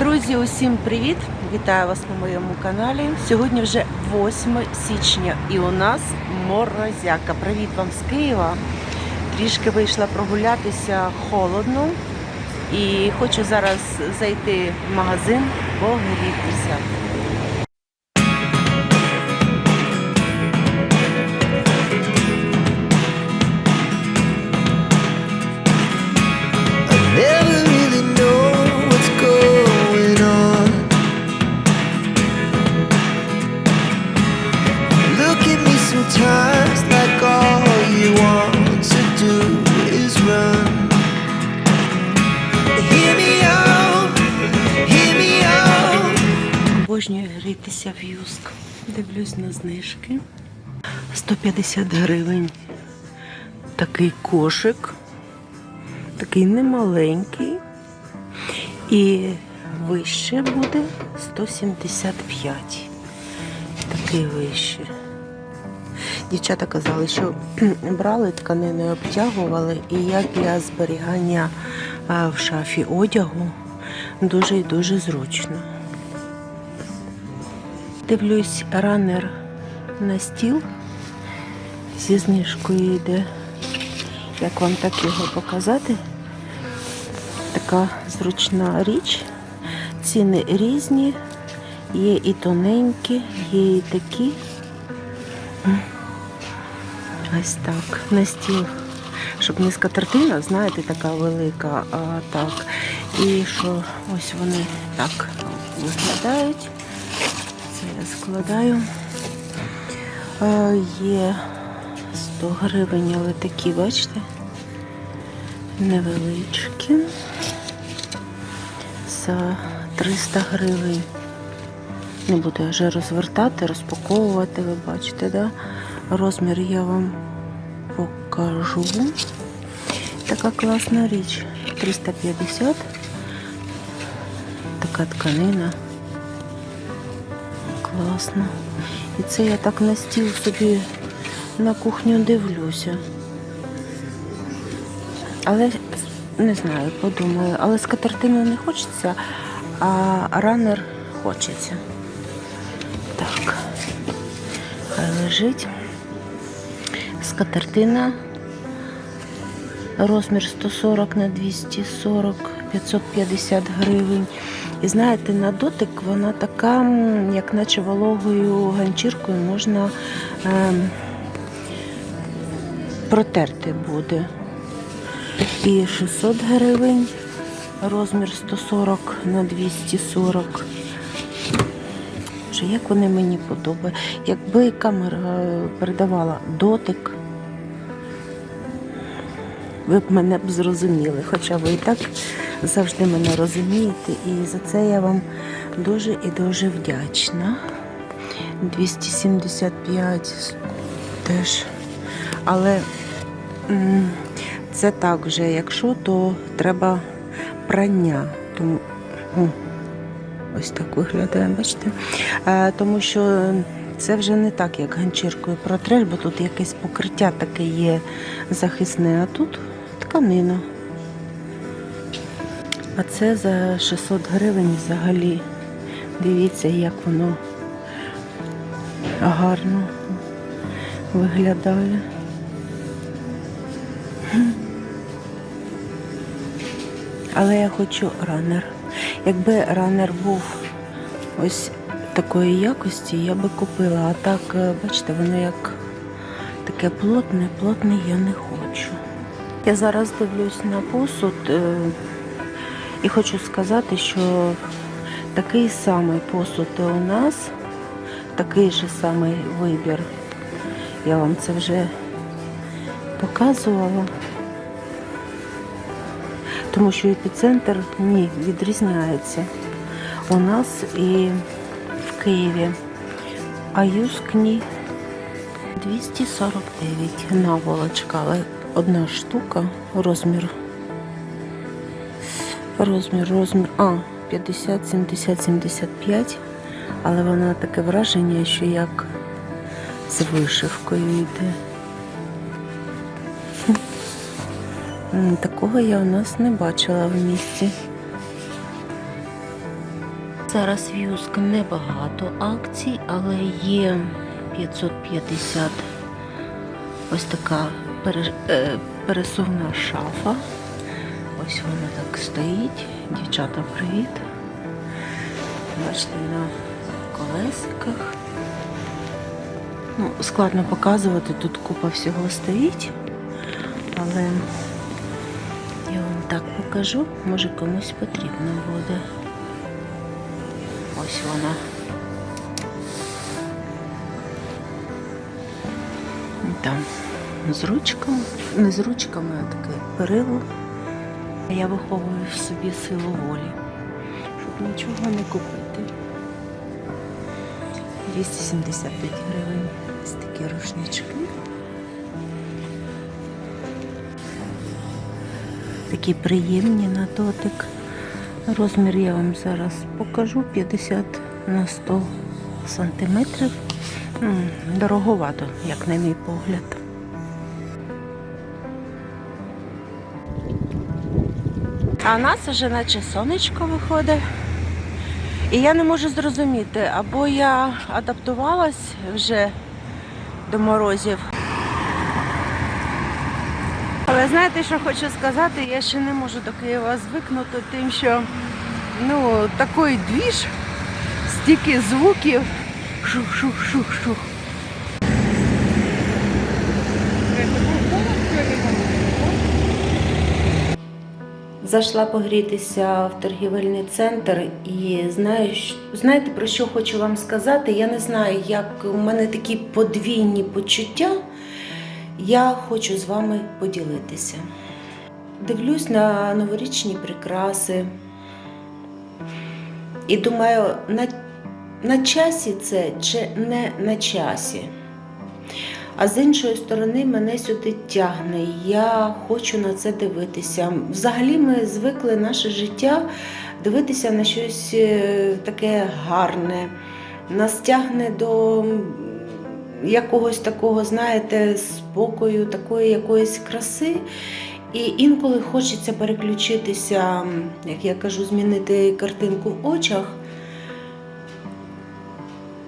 Друзі, усім привіт! Вітаю вас на моєму каналі. Сьогодні вже 8 січня і у нас морозяка. Привіт вам з Києва. Трішки вийшла прогулятися холодно і хочу зараз зайти в магазин, погрітися. Обожнюю грітися в юск. Дивлюсь на знижки. 150 гривень. Такий кошик. Такий немаленький. І вище буде 175. Такий вище. Дівчата казали, що брали тканини, обтягували, і як для зберігання в шафі одягу дуже і дуже зручно. Дивлюсь, ранер на стіл зі знижкою йде. Як вам так його показати? Така зручна річ. Ціни різні, є і тоненькі, є і такі. Ось так, на стіл. Щоб не скатертина, знаєте, така велика, а так. І що ось вони так виглядають. Складаю. Є 100 гривень, але такі, бачите, невеличкі. За 300 гривень. Не буду вже розвертати, розпаковувати, ви бачите, да? Розмір я вам покажу. Така класна річ. 350. Така тканина. Класно. І це я так на стіл собі на кухню дивлюся. Але не знаю, подумаю. Але скатертину не хочеться, а ранер хочеться. Так, хай лежить. Скатертина. Розмір 140 на 240, 550 гривень. І знаєте, на дотик вона така, як наче вологою ганчіркою можна ем, протерти буде. І 600 гривень, розмір 140 на 240. Вже як вони мені подобають. Якби камера передавала дотик, ви б мене б зрозуміли. Хоча ви і так завжди мене розумієте. І за це я вам дуже і дуже вдячна. 275 теж. Але це так вже, якщо, то треба прання. Тому ось так виглядає, бачите? Е, тому що це вже не так, як ганчіркою протреш, бо тут якесь покриття таке є захисне, а тут тканина. А це за 600 гривень взагалі. Дивіться, як воно гарно виглядає. Але я хочу ранер. Якби ранер був ось такої якості, я би купила. А так, е, бачите, воно як таке плотне, плотне я не хочу. Я зараз дивлюсь на посуд е, і хочу сказати, що такий самий посуд у нас, такий же самий вибір. Я вам це вже показувала. Тому що епіцентр ні, відрізняється у нас і в Києві. А юск ні. 249 наволочка, але одна штука, розмір. Розмір, розмір. А, 50, 70, 75. Але вона таке враження, що як з вишивкою йде. Такого я у нас не бачила в місті. Зараз в'юск небагато акцій, але є 550 ось така е, пересувна шафа. Ось вона так стоїть. Дівчата, привіт. Бачите, на колесиках. Ну, складно показувати, тут купа всього стоїть. Але я вам так покажу, може комусь потрібно буде. Ось вона. Там з ручками, не з ручками, а таке перило. Я виховую в собі силу волі, щоб нічого не купити. 275 гривень. Ось такі рушнички. Такі приємні на дотик. Розмір я вам зараз покажу 50 на 100 сантиметрів. Дороговато, як на мій погляд. А у нас вже наче сонечко виходить. І я не можу зрозуміти, або я адаптувалась вже до морозів. Але знаєте, що хочу сказати, я ще не можу до Києва звикнути тим, що ну, такий двіж, стільки звуків. Шух-шух-шух-шух. Зайшла погрітися в торгівельний центр і знаю, знаєте про що хочу вам сказати? Я не знаю, як у мене такі подвійні почуття. Я хочу з вами поділитися. Дивлюсь на новорічні прикраси і думаю, на, на часі це чи не на часі. А з іншої сторони, мене сюди тягне. Я хочу на це дивитися. Взагалі, ми звикли наше життя дивитися на щось е, таке гарне. Нас тягне до якогось такого, знаєте, спокою, такої якоїсь краси. І інколи хочеться переключитися, як я кажу, змінити картинку в очах.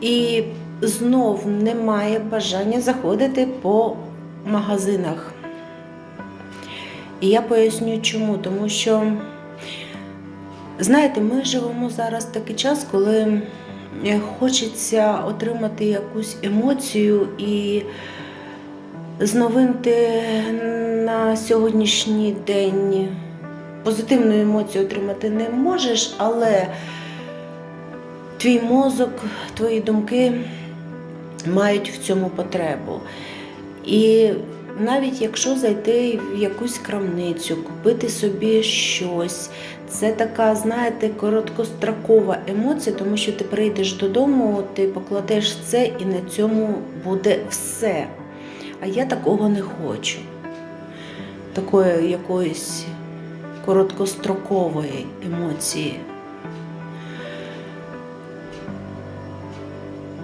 І знов немає бажання заходити по магазинах. І я поясню чому. Тому що, знаєте, ми живемо зараз такий час, коли е, хочеться отримати якусь емоцію і з новинки на сьогоднішній день позитивну емоцію отримати не можеш, але твій мозок, твої думки мають в цьому потребу. І навіть якщо зайти в якусь крамницю, купити собі щось, це така, знаєте, короткострокова емоція, тому що ти прийдеш додому, ти покладеш це і на цьому буде все. А я такого не хочу. Такої якоїсь короткострокової емоції.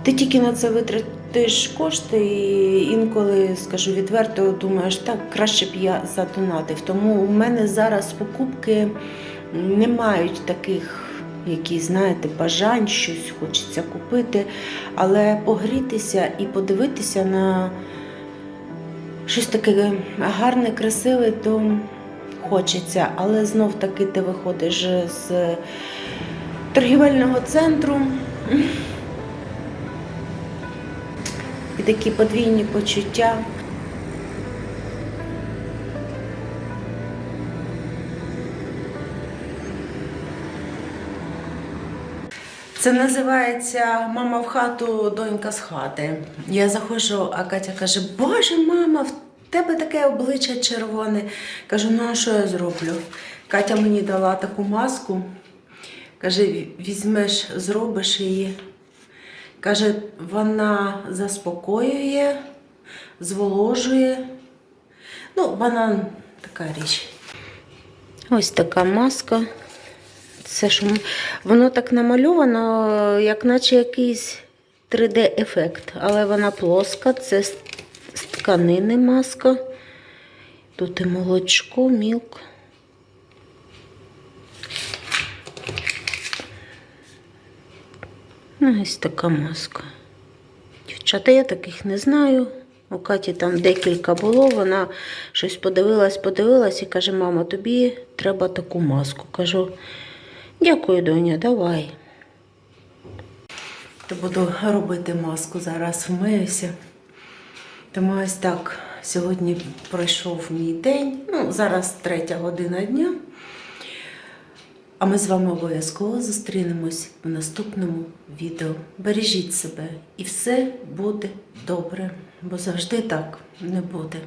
Ти тільки на це витратиш кошти, і інколи, скажу відверто, думаєш, так, краще б я задонатив. Тому у мене зараз покупки не мають таких, які, знаєте, бажань, щось хочеться купити, але погрітися і подивитися на щось таке гарне, красиве, то хочеться. Але знов таки ти виходиш з торгівельного центру. І такі подвійні почуття. Це називається Мама в хату, донька з хати. Я заходжу, а Катя каже: Боже, мама, в тебе таке обличчя червоне. Кажу, ну а що я зроблю? Катя мені дала таку маску. Каже, візьмеш, зробиш її. Каже, вона заспокоює, зволожує. Ну, банан така річ. Ось така маска. Це ж воно так намальовано, як наче якийсь 3D-ефект. Але вона плоска, це з тканини маска. Тут і молочко, мілк. Ну, ось така маска. Дівчата, я таких не знаю. У Каті там декілька було, вона щось подивилась, подивилась і каже: мама, тобі треба таку маску. Кажу, дякую, доня, давай. То буду робити маску, зараз вмиюся. Тому ось так сьогодні пройшов мій день. Ну, зараз третя година дня. А ми з вами обов'язково зустрінемось в наступному відео. Бережіть себе і все буде добре, бо завжди так не буде.